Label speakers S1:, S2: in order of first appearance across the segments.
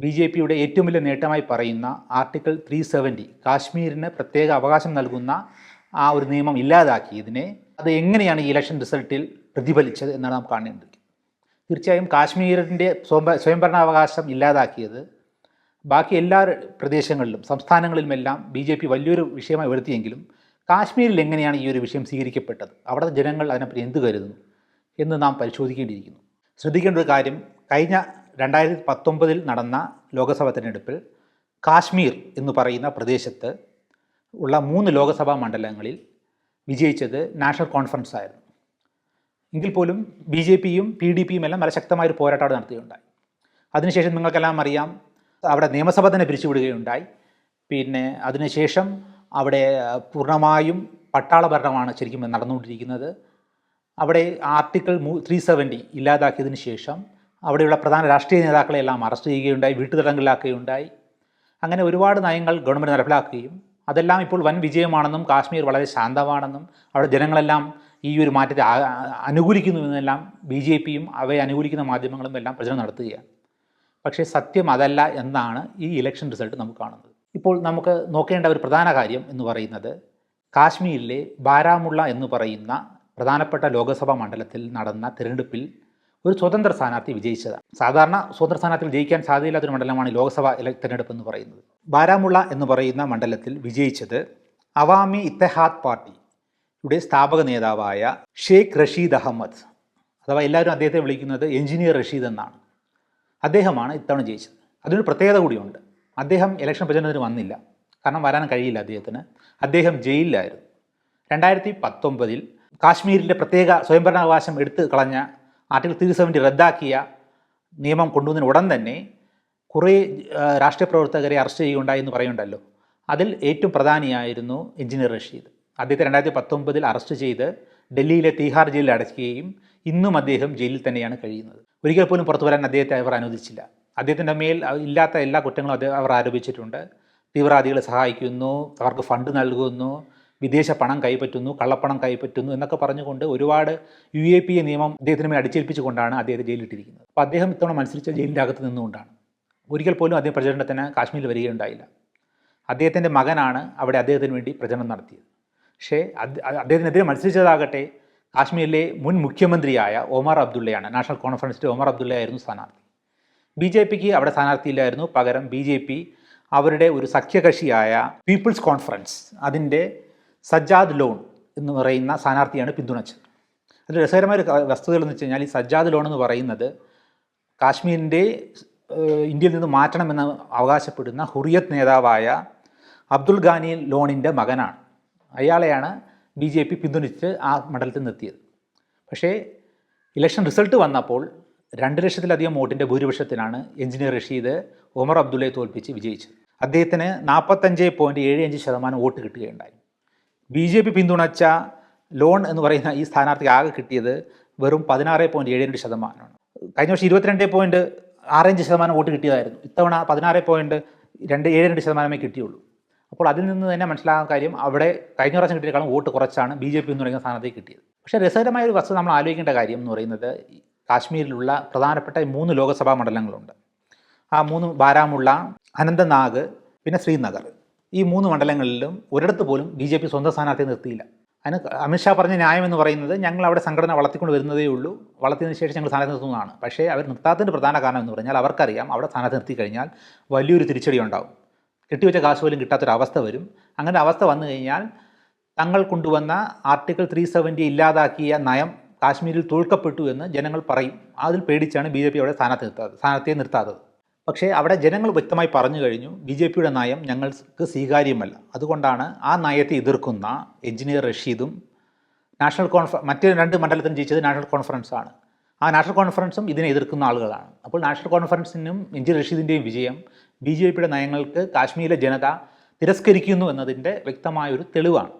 S1: B J പിയുടെ ഏറ്റവും വലിയ നേട്ടമായി പറയുന്ന ആർട്ടിക്കിൾ ത്രീ സെവന്റി കാശ്മീരിന് പ്രത്യേക അവകാശം നൽകുന്ന ആ ഒരു നിയമം ഇല്ലാതാക്കിയതിനെ അത് എങ്ങനെയാണ് ഈ ഇലക്ഷൻ റിസൾട്ടിൽ പ്രതിഫലിച്ചത് എന്നാണ് നാം കാണേണ്ടത്. തീർച്ചയായും കാശ്മീരിന്റെ സ്വയം സ്വയംഭരണാവകാശം ഇല്ലാതാക്കിയത് ബാക്കി എല്ലാ പ്രദേശങ്ങളിലും സംസ്ഥാനങ്ങളിലുമെല്ലാം ബി ജെ പി വലിയൊരു വിഷയമായി ഉയർത്തിയെങ്കിലും കാശ്മീരിൽ എങ്ങനെയാണ് ഈ ഒരു വിഷയം സ്വീകരിക്കപ്പെട്ടത്? അവിടുത്തെ ജനങ്ങൾ അതിനെപ്പറ്റി എന്ത് കരുതുന്നു എന്ന് നാം പരിശോധിക്കേണ്ടിയിരിക്കുന്നു. ശ്രദ്ധിക്കേണ്ട ഒരു കാര്യം കഴിഞ്ഞ രണ്ടായിരത്തി പത്തൊമ്പതിൽ നടന്ന ലോക്സഭാ തിരഞ്ഞെടുപ്പിൽ കാശ്മീർ എന്ന് പറയുന്ന പ്രദേശത്ത് ഉള്ള മൂന്ന് ലോക്സഭാ മണ്ഡലങ്ങളിൽ വിജയിച്ചത് നാഷണൽ കോൺഫറൻസ് ആയിരുന്നു. എങ്കിൽ പോലും ബി ജെ പിയും പി ഡി പിയും എല്ലാം വളരെ ശക്തമായൊരു പോരാട്ടം നടത്തുകയുണ്ടായി അതിനുശേഷം നിങ്ങൾക്കെല്ലാം അറിയാം അവിടെ നിയമസഭ തന്നെ പിരിച്ചുവിടുകയുണ്ടായി. പിന്നെ അതിനുശേഷം അവിടെ പൂർണമായും പട്ടാള ഭരണമാണ് ശരിക്കും നടന്നുകൊണ്ടിരിക്കുന്നത്. അവിടെ ആർട്ടിക്കിൾ ത്രീ സെവന്റി ഇല്ലാതാക്കിയതിന് ശേഷം അവിടെയുള്ള പ്രധാന രാഷ്ട്രീയ നേതാക്കളെ എല്ലാം അറസ്റ്റ് ചെയ്യുകയുണ്ടായി വീട്ടുതടങ്കലാക്കുകയുണ്ടായി അങ്ങനെ ഒരുപാട് നയങ്ങൾ ഗവൺമെന്റ് നടപ്പിലാക്കുകയും അതെല്ലാം ഇപ്പോൾ വൻ വിജയമാണെന്നും കാശ്മീർ വളരെ ശാന്തമാണെന്നും അവിടെ ജനങ്ങളെല്ലാം ഈ ഒരു മാറ്റത്തെ അനുകൂലിക്കുന്നു എന്നെല്ലാം ബി ജെ പിയും അവയെ അനുകൂലിക്കുന്ന മാധ്യമങ്ങളും എല്ലാം പ്രചരണം നടത്തുകയാണ്. പക്ഷേ സത്യം അതല്ല എന്നാണ് ഈ ഇലക്ഷൻ റിസൾട്ട് നമുക്ക് കാണുന്നത്. ഇപ്പോൾ നമുക്ക് നോക്കേണ്ട ഒരു പ്രധാന കാര്യം എന്ന് പറയുന്നത് കാശ്മീരിലെ ബാരാമുള്ള എന്ന് പറയുന്ന പ്രധാനപ്പെട്ട ലോക്സഭാ മണ്ഡലത്തിൽ നടന്ന തിരഞ്ഞെടുപ്പിൽ ഒരു സ്വതന്ത്ര സ്ഥാനാർത്ഥി വിജയിച്ചതാണ്. സാധാരണ സ്വതന്ത്ര സ്ഥാനാർത്ഥി ജയിക്കാൻ സാധ്യതയില്ലാത്തൊരു മണ്ഡലമാണ് ലോക്സഭാ തെരഞ്ഞെടുപ്പ് എന്ന് പറയുന്നത്. ബാരാമുള്ള എന്ന് പറയുന്ന മണ്ഡലത്തിൽ വിജയിച്ചത് അവാമി ഇത്തഹാദ് പാർട്ടിയുടെ സ്ഥാപക നേതാവായ ഷെയ്ഖ് റഷീദ് അഹമ്മദ് അഥവാ എല്ലാവരും അദ്ദേഹത്തെ വിളിക്കുന്നത് എഞ്ചിനീയർ റഷീദ് എന്നാണ്. അദ്ദേഹമാണ് ഇത്തവണ ജയിച്ചത്. അതിനൊരു പ്രത്യേകത കൂടിയുണ്ട്. അദ്ദേഹം ഇലക്ഷൻ പ്രചരണത്തിന് വന്നില്ല. കാരണം വരാൻ കഴിയില്ല അദ്ദേഹത്തിന്. അദ്ദേഹം ജയിലിലായിരുന്നു. രണ്ടായിരത്തി പത്തൊമ്പതിൽ കാശ്മീരിന്റെ പ്രത്യേക സ്വയംഭരണാവകാശം എടുത്തു കളഞ്ഞ ആർട്ടിക്കിൾ ത്രീ സെവന്റി റദ്ദാക്കിയ നിയമം കൊണ്ടുവന്നതിന് ഉടൻ തന്നെ കുറേ രാഷ്ട്രീയ പ്രവർത്തകരെ അറസ്റ്റ് ചെയ്യുകയുണ്ടായി എന്ന് പറയുന്നുണ്ടല്ലോ. അതിൽ ഏറ്റവും പ്രധാനിയായിരുന്നു എഞ്ചിനീയർ റഷീദ്. അദ്ദേഹത്തെ രണ്ടായിരത്തി പത്തൊമ്പതിൽ അറസ്റ്റ് ചെയ്ത് ഡൽഹിയിലെ തീഹാർ ജയിലിൽ അടയ്ക്കുകയും ഇന്നും അദ്ദേഹം ജയിലിൽ തന്നെയാണ് കഴിയുന്നത്. ഒരിക്കൽ പോലും പുറത്തു വരാൻ അദ്ദേഹത്തെ അവർ അനുവദിച്ചില്ല. അദ്ദേഹത്തിന്റെ മേൽ ഇല്ലാത്ത എല്ലാ കുറ്റങ്ങളും അവർ ആരോപിച്ചിട്ടുണ്ട്. തീവ്രവാദികളെ സഹായിക്കുന്നു അവർക്ക് ഫണ്ട് നൽകുന്നു വിദേശ പണം കൈപ്പറ്റുന്നു കള്ളപ്പണം കൈപ്പറ്റുന്നു എന്നൊക്കെ പറഞ്ഞുകൊണ്ട് ഒരുപാട് യു എ പി എ നിയമം അദ്ദേഹത്തിന് മേൽ അടിച്ചേൽപ്പിച്ചുകൊണ്ടാണ് അദ്ദേഹത്തെ ജയിലിട്ടിരിക്കുന്നത് അപ്പോൾ അദ്ദേഹം ഇത്തവണ മത്സരിച്ച ജയിലിന്റെ അകത്ത് നിന്നുകൊണ്ടാണ്. ഒരിക്കൽ പോലും അദ്ദേഹം പ്രചരണത്തിന് കാശ്മീരിൽ വരികയുണ്ടായില്ല. അദ്ദേഹത്തിന്റെ മകനാണ് അവിടെ അദ്ദേഹത്തിന് വേണ്ടി പ്രചരണം നടത്തിയത്. പക്ഷേ അദ്ദേഹത്തിനെതിരെ മത്സരിച്ചതാകട്ടെ കാശ്മീരിലെ മുൻ മുഖ്യമന്ത്രിയായ ഒമർ അബ്ദുള്ളയാണ് നാഷണൽ കോൺഫറൻസിന്റെ ഒമർ അബ്ദുള്ളയായിരുന്നു സ്ഥാനാർത്ഥി. ബി ജെ പിക്ക് അവിടെ സ്ഥാനാർത്ഥിയില്ലായിരുന്നു പകരം ബി ജെ പി അവരുടെ ഒരു സഖ്യകക്ഷിയായ പീപ്പിൾസ് കോൺഫറൻസ് അതിന്റെ സജ്ജാദ് ലോൺ എന്ന് പറയുന്ന സ്ഥാനാർത്ഥിയാണ് പിന്തുണച്ചത്. അതിൽ രസകരമായ ഒരു വസ്തുതകൾ എന്ന് വെച്ച് കഴിഞ്ഞാൽ ഈ സജ്ജാദ് ലോൺ എന്ന് പറയുന്നത് കാശ്മീരിന്റെ ഇന്ത്യയിൽ നിന്ന് മാറ്റണമെന്ന് അവകാശപ്പെടുന്ന ഹുറിയത്ത് നേതാവായ അബ്ദുൽ ഖാനി ലോണിന്റെ മകനാണ്. അയാളെയാണ് ബി ജെ പി പിന്തുണച്ച് ആ മണ്ഡലത്തിൽ നിർത്തിയത് പക്ഷേ ഇലക്ഷൻ റിസൾട്ട് വന്നപ്പോൾ രണ്ട് ലക്ഷത്തിലധികം വോട്ടിന്റെ ഭൂരിപക്ഷത്തിനാണ് എഞ്ചിനീയർ റഷീദ് ഒമർ അബ്ദുള്ളയെ തോൽപ്പിച്ച് വിജയിച്ചത്. അദ്ദേഹത്തിന് നാൽപ്പത്തഞ്ച് പോയിന്റ് ഏഴ് അഞ്ച് ശതമാനം വോട്ട് കിട്ടുകയുണ്ടായി. ബി ജെ പി പിന്തുണച്ച ലോൺ എന്ന് പറയുന്ന ഈ സ്ഥാനാർത്ഥിക്ക് ആകെ കിട്ടിയത് വെറും പതിനാറ് പോയിന്റ് ഏഴ് രണ്ട് ശതമാനമാണ്. കഴിഞ്ഞ വർഷം ഇരുപത്തിരണ്ട് പോയിന്റ് ആറഞ്ച് ശതമാനം വോട്ട് കിട്ടിയതായിരുന്നു. ഇത്തവണ പതിനാറ് പോയിന്റ് രണ്ട് ഏഴ് രണ്ട് ശതമാനമേ കിട്ടിയുള്ളൂ. അപ്പോൾ അതിൽ നിന്ന് തന്നെ മനസ്സിലാകുന്ന കാര്യം അവിടെ കഴിഞ്ഞ പ്രാവശ്യം കിട്ടിയേക്കാളും വോട്ട് കുറച്ചാണ് ബി ജെ പി എന്ന് പറയുന്ന സ്ഥാനത്തേക്ക് കിട്ടിയത്. പക്ഷേ രസകരമായ ഒരു വസ്തു നമ്മൾ ആലോചിക്കേണ്ട കാര്യം എന്ന് പറയുന്നത് കാശ്മീരിലുള്ള പ്രധാനപ്പെട്ട മൂന്ന് ലോക്സഭാ മണ്ഡലങ്ങളുണ്ട്. ആ മൂന്ന് ബാരാമുള്ള അനന്തനാഗ് പിന്നെ ശ്രീനഗർ. ഈ മൂന്ന് മണ്ഡലങ്ങളിലും ഒരിടത്ത് പോലും ബി ജെ പി സ്വന്തം സ്ഥാനാർത്ഥിയെ നിർത്തിയില്ല. അതിന് അമിത്ഷാ പറഞ്ഞ ന്യായം എന്ന് പറയുന്നത് ഞങ്ങൾ അവിടെ സംഘടന വളർത്തിക്കൊണ്ട് വരുന്നതേ ഉള്ളൂ. വളർത്തിയതിന് ശേഷം ഞങ്ങൾ സ്ഥാനത്ത് നിർത്തുന്നതാണ്. പക്ഷേ അവർ നിർത്താത്തതിന്റെ പ്രധാന കാരണം എന്ന് പറഞ്ഞാൽ അവർക്കറിയാം അവിടെ സ്ഥാനത്ത് നിർത്തി കഴിഞ്ഞാൽ വലിയൊരു തിരിച്ചടി ഉണ്ടാവും. കെട്ടിവെച്ച കാശ് പോലും കിട്ടാത്തൊരവസ്ഥ വരും. അങ്ങനെ അവസ്ഥ വന്നു കഴിഞ്ഞാൽ തങ്ങൾ കൊണ്ടുവന്ന ആർട്ടിക്കിൾ ത്രീ സെവന്റി ഇല്ലാതാക്കിയ നയം കാശ്മീരിൽ തോൽക്കപ്പെട്ടു എന്ന് ജനങ്ങൾ പറയും. അതിൽ പേടിച്ചാണ് ബി ജെ പി അവിടെ സ്ഥാനത്ത് നിർത്താത്തത് സ്ഥാനാർത്ഥിയെ നിർത്താത്തത്. പക്ഷേ അവിടെ ജനങ്ങൾ വ്യക്തമായി പറഞ്ഞു കഴിഞ്ഞു ബി ജെ പിയുടെ നയം ഞങ്ങൾക്ക് സ്വീകാര്യമല്ല. അതുകൊണ്ടാണ് ആ നയത്തെ എതിർക്കുന്ന എഞ്ചിനീയർ റഷീദും നാഷണൽ കോൺഫ മറ്റ് രണ്ട് മണ്ഡലത്തിൽ ജയിച്ചത് നാഷണൽ കോൺഫറൻസാണ് ആ നാഷണൽ കോൺഫറൻസും ഇതിനെ എതിർക്കുന്ന ആളുകളാണ്. അപ്പോൾ നാഷണൽ കോൺഫറൻസിനും എഞ്ചിനീയർ റഷീദിന്റെയും വിജയം ബി ജെ പിയുടെ നയങ്ങൾക്ക് കാശ്മീരിലെ ജനത തിരസ്കരിക്കുന്നു എന്നതിന്റെ വ്യക്തമായൊരു തെളിവാണ്.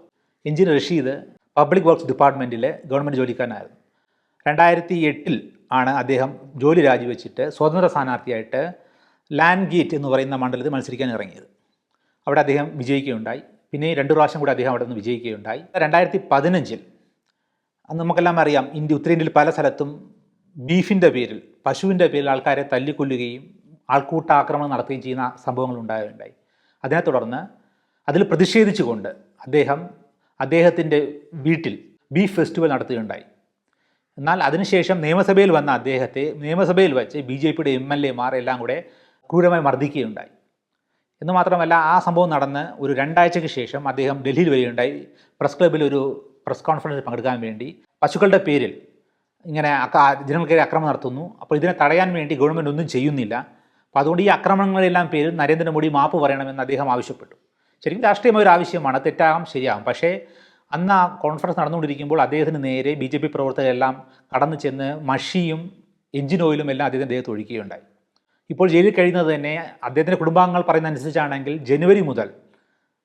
S1: എഞ്ചിനീയർ റഷീദ് പബ്ലിക് വർക്ക്സ് ഡിപ്പാർട്ട്മെന്റിലെ ഗവൺമെന്റ് ജോലിക്കാരനായിരുന്നു. രണ്ടായിരത്തി എട്ടിൽ ആണ് അദ്ദേഹം ജോലി രാജിവെച്ചിട്ട് സ്വതന്ത്ര സ്ഥാനാർത്ഥിയായിട്ട് ലാൻഡ് ഗേറ്റ് എന്ന് പറയുന്ന മണ്ഡലത്തിൽ മത്സരിക്കാൻ ഇറങ്ങിയത്. അവിടെ അദ്ദേഹം വിജയിക്കുകയുണ്ടായി. പിന്നെ രണ്ട് പ്രാവശ്യം കൂടി അദ്ദേഹം അവിടെ നിന്ന് വിജയിക്കുകയുണ്ടായി. രണ്ടായിരത്തി പതിനഞ്ചിൽ അന്ന് നമുക്കെല്ലാം അറിയാം ഇന്ത്യ ഉത്തരേന്ത്യയിൽ പല സ്ഥലത്തും ബീഫിന്റെ പേരിൽ പശുവിന്റെ പേരിൽ ആൾക്കാരെ തല്ലിക്കൊല്ലുകയും ആൾക്കൂട്ട ആക്രമണം നടത്തുകയും ചെയ്യുന്ന സംഭവങ്ങൾ ഉണ്ടാകുകയുണ്ടായി അതിനെ തുടർന്ന് അതിൽ പ്രതിഷേധിച്ചുകൊണ്ട് അദ്ദേഹം അദ്ദേഹത്തിന്റെ വീട്ടിൽ ബീഫ് ഫെസ്റ്റിവൽ നടത്തുകയുണ്ടായി. എന്നാൽ അതിനുശേഷം നിയമസഭയിൽ വന്ന അദ്ദേഹത്തെ നിയമസഭയിൽ വെച്ച് ബി ജെ പിയുടെ എം എൽ എമാർ എല്ലാം കൂടെ ക്രൂരമായി മർദ്ദിക്കുകയുണ്ടായി. എന്ന് മാത്രമല്ല ആ സംഭവം നടന്ന് ഒരു രണ്ടാഴ്ചയ്ക്ക് ശേഷം അദ്ദേഹം ഡൽഹിയിൽ വരികയുണ്ടായി. പ്രസ് ക്ലബിൽ ഒരു പ്രസ് കോൺഫറൻസിൽ പങ്കെടുക്കാൻ വേണ്ടി. പശുക്കളുടെ പേരിൽ ഇങ്ങനെ ജനങ്ങൾക്കെതിരെ അക്രമം നടത്തുന്നു. അപ്പോൾ ഇതിനെ തടയാൻ വേണ്ടി ഗവൺമെന്റ് ഒന്നും ചെയ്യുന്നില്ല. അപ്പോൾ അതുകൊണ്ട് ഈ അക്രമങ്ങളെല്ലാം പേരിൽ നരേന്ദ്രമോദി മാപ്പ് പറയണമെന്ന് അദ്ദേഹം ആവശ്യപ്പെട്ടു. ശരിക്കും രാഷ്ട്രീയമായ ഒരു ആവശ്യമാണ്. തെറ്റാകാം ശരിയാകും. പക്ഷേ അന്ന് ആ കോൺഫറൻസ് നടന്നുകൊണ്ടിരിക്കുമ്പോൾ അദ്ദേഹത്തിന് നേരെ ബി ജെ പി പ്രവർത്തകരെല്ലാം കടന്നു ചെന്ന് മഷിയും എഞ്ചിൻ ഓയിലും എല്ലാം അദ്ദേഹം അദ്ദേഹത്തെ ഒഴിക്കുകയുണ്ടായി. ഇപ്പോൾ ജയിലിൽ കഴിയുന്നത് തന്നെ അദ്ദേഹത്തിന്റെ കുടുംബാംഗങ്ങൾ പറയുന്ന അനുസരിച്ചാണെങ്കിൽ ജനുവരി മുതൽ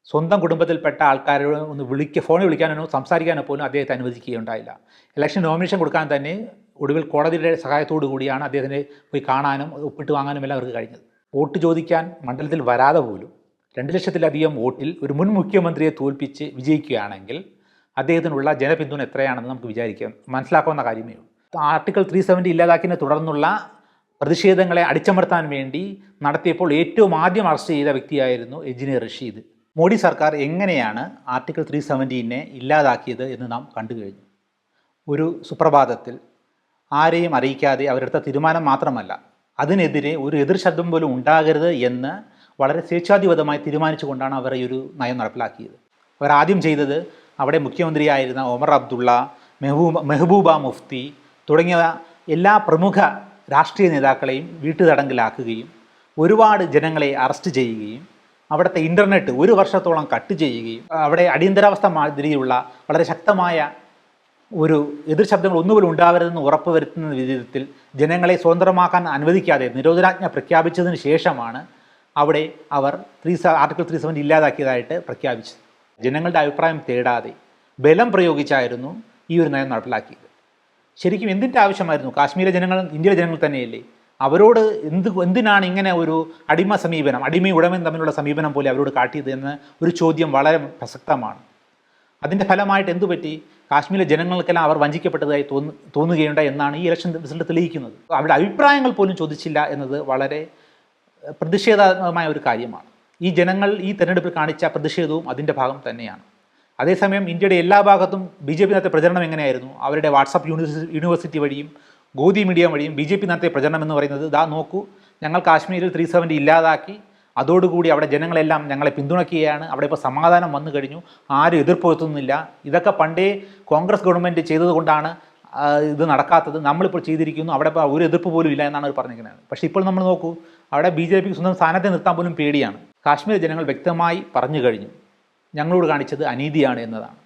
S1: സ്വന്തം കുടുംബത്തിൽപ്പെട്ട ആൾക്കാരെ ഒന്ന് വിളിക്ക ഫോണിൽ വിളിക്കാനോ സംസാരിക്കാനോ പോലും അദ്ദേഹത്തെ അനുവദിക്കുകയുണ്ടായില്ല. ഇലക്ഷൻ നോമിനേഷൻ കൊടുക്കാൻ തന്നെ ഒടുവിൽ കോടതിയുടെ സഹായത്തോടു കൂടിയാണ് അദ്ദേഹത്തിനെ പോയി കാണാനും ഒപ്പിട്ട് വാങ്ങാനും എല്ലാം അവർക്ക് കഴിഞ്ഞത്. വോട്ട് ചോദിക്കാൻ മണ്ഡലത്തിൽ വരാതെ പോലും രണ്ട് ലക്ഷത്തിലധികം വോട്ടിൽ ഒരു മുൻ മുഖ്യമന്ത്രിയെ തോൽപ്പിച്ച് വിജയിക്കുകയാണെങ്കിൽ അദ്ദേഹത്തിനുള്ള ജനപിന്തുണ എത്രയാണെന്ന് നമുക്ക് വിചാരിക്കാം. മനസ്സിലാക്കാവുന്ന കാര്യമേ ഉള്ളൂ. ആർട്ടിക്കിൾ ത്രീ സെവന്റി ഇല്ലാതാക്കിയതിനെ തുടർന്നുള്ള പ്രതിഷേധങ്ങളെ അടിച്ചമർത്താൻ വേണ്ടി നടത്തിയപ്പോൾ ഏറ്റവും ആദ്യം അറസ്റ്റ് ചെയ്ത വ്യക്തിയായിരുന്നു എഞ്ചിനീയർ റഷീദ്. മോഡി സർക്കാർ എങ്ങനെയാണ് ആർട്ടിക്കിൾ ത്രീ സെവന്റീനെ ഇല്ലാതാക്കിയത് എന്ന് നാം കണ്ടു കഴിഞ്ഞു. ഒരു സുപ്രഭാതത്തിൽ ആരെയും അറിയിക്കാതെ അവരെടുത്ത തീരുമാനം മാത്രമല്ല അതിനെതിരെ ഒരു എതിർ ശബ്ദം പോലും ഉണ്ടാകരുത് എന്ന് വളരെ സ്വേച്ഛാധിപതമായി തീരുമാനിച്ചുകൊണ്ടാണ് അവർ ഈ ഒരു നയം നടപ്പിലാക്കിയത്. അവർ ആദ്യം ചെയ്തത് അവിടെ മുഖ്യമന്ത്രിയായിരുന്ന ഒമർ അബ്ദുള്ള മെഹബൂബ മെഹബൂബ മുഫ്തി തുടങ്ങിയ എല്ലാ പ്രമുഖ രാഷ്ട്രീയ നേതാക്കളെയും വീട്ടുതടങ്കിലാക്കുകയും ഒരുപാട് ജനങ്ങളെ അറസ്റ്റ് ചെയ്യുകയും അവിടുത്തെ ഇന്റർനെറ്റ് ഒരു വർഷത്തോളം കട്ട് ചെയ്യുകയും അവിടെ അടിയന്തരാവസ്ഥ മാതിരിയുള്ള വളരെ ശക്തമായ ഒരു എതിർ ശബ്ദങ്ങൾ ഒന്നുപോലും ഉണ്ടാവരുതെന്ന് ഉറപ്പുവരുത്തുന്ന വിധത്തിൽ ജനങ്ങളെ സ്വതന്ത്രമാക്കാൻ അനുവദിക്കാതെ നിരോധനാജ്ഞ പ്രഖ്യാപിച്ചതിന് ശേഷമാണ് അവിടെ അവർ ത്രീ ആർട്ടിക്കിൾ ത്രീ സെവൻ ഇല്ലാതാക്കിയതായിട്ട് പ്രഖ്യാപിച്ചത്. ജനങ്ങളുടെ അഭിപ്രായം തേടാതെ ബലം പ്രയോഗിച്ചായിരുന്നു ഈ ഒരു നയം നടപ്പിലാക്കിയത്. ശരിക്കും എന്തിന്റെ ആവശ്യമായിരുന്നു? കാശ്മീരിലെ ജനങ്ങൾ ഇന്ത്യയിലെ ജനങ്ങൾ തന്നെയല്ലേ? അവരോട് എന്ത് എന്തിനാണ് ഇങ്ങനെ ഒരു അടിമ സമീപനം അടിമയും ഉടമയും തമ്മിലുള്ള സമീപനം പോലെ അവരോട് കാട്ടിയത് എന്ന ഒരു ചോദ്യം വളരെ പ്രസക്തമാണ്. അതിന്റെ ഫലമായിട്ട് എന്തു പറ്റി? കാശ്മീരിലെ ജനങ്ങൾക്കെല്ലാം അവർ വഞ്ചിക്കപ്പെട്ടതായി തോന്നു തോന്നുകയുണ്ട് എന്നാണ് ഈ ഇലക്ഷൻ റിസൾട്ട് തെളിയിക്കുന്നത്. അവരുടെ അഭിപ്രായങ്ങൾ പോലും ചോദിച്ചില്ല എന്നത് വളരെ പ്രതിഷേധാത്മകമായ ഒരു കാര്യമാണ്. ഈ ജനങ്ങൾ ഈ തെരഞ്ഞെടുപ്പിൽ കാണിച്ച പ്രതിഷേധവും അതിന്റെ ഭാഗം തന്നെയാണ്. അതേസമയം ഇന്ത്യയുടെ എല്ലാ ഭാഗത്തും ബി ജെ പി നടത്തിയ പ്രചരണം എങ്ങനെയായിരുന്നു? അവരുടെ വാട്സപ്പ് യൂണിവേഴ്സിറ്റി വഴിയും ഗോദി മീഡിയ വഴിയും ബി ജെ പി നടത്തിയ പ്രചരണം എന്ന് പറയുന്നത് ദാ നോക്കൂ ഞങ്ങൾ കാശ്മീരിൽ ത്രീ സെവന്റി ഇല്ലാതാക്കി അതോടുകൂടി അവിടെ ജനങ്ങളെല്ലാം ഞങ്ങളെ പിന്തുണയ്ക്കുകയാണ് അവിടെ ഇപ്പോൾ സമാധാനം വന്നു കഴിഞ്ഞു ആരും എതിർപ്പെടുത്തുന്നില്ല ഇതൊക്കെ പണ്ടേ കോൺഗ്രസ് ഗവൺമെന്റ് ചെയ്തതുകൊണ്ടാണ് ഇത് നടക്കാത്തത്. നമ്മളിപ്പോൾ ചെയ്തിരിക്കുന്നു അവിടെ ഒരു എതിർപ്പ് പോലും ഇല്ല എന്നാണ് അവർ പറഞ്ഞിരിക്കുന്നത്. പക്ഷേ ഇപ്പോൾ നമ്മൾ നോക്കൂ അവിടെ ബി സ്വന്തം സ്ഥാനത്തെ നിർത്താൻ പോലും പേടിയാണ്. കാശ്മീർ ജനങ്ങൾ വ്യക്തമായി പറഞ്ഞു കഴിഞ്ഞു. ഞങ്ങളോട് കാണിച്ചത് അനീതിയാണ് എന്നതാണ്.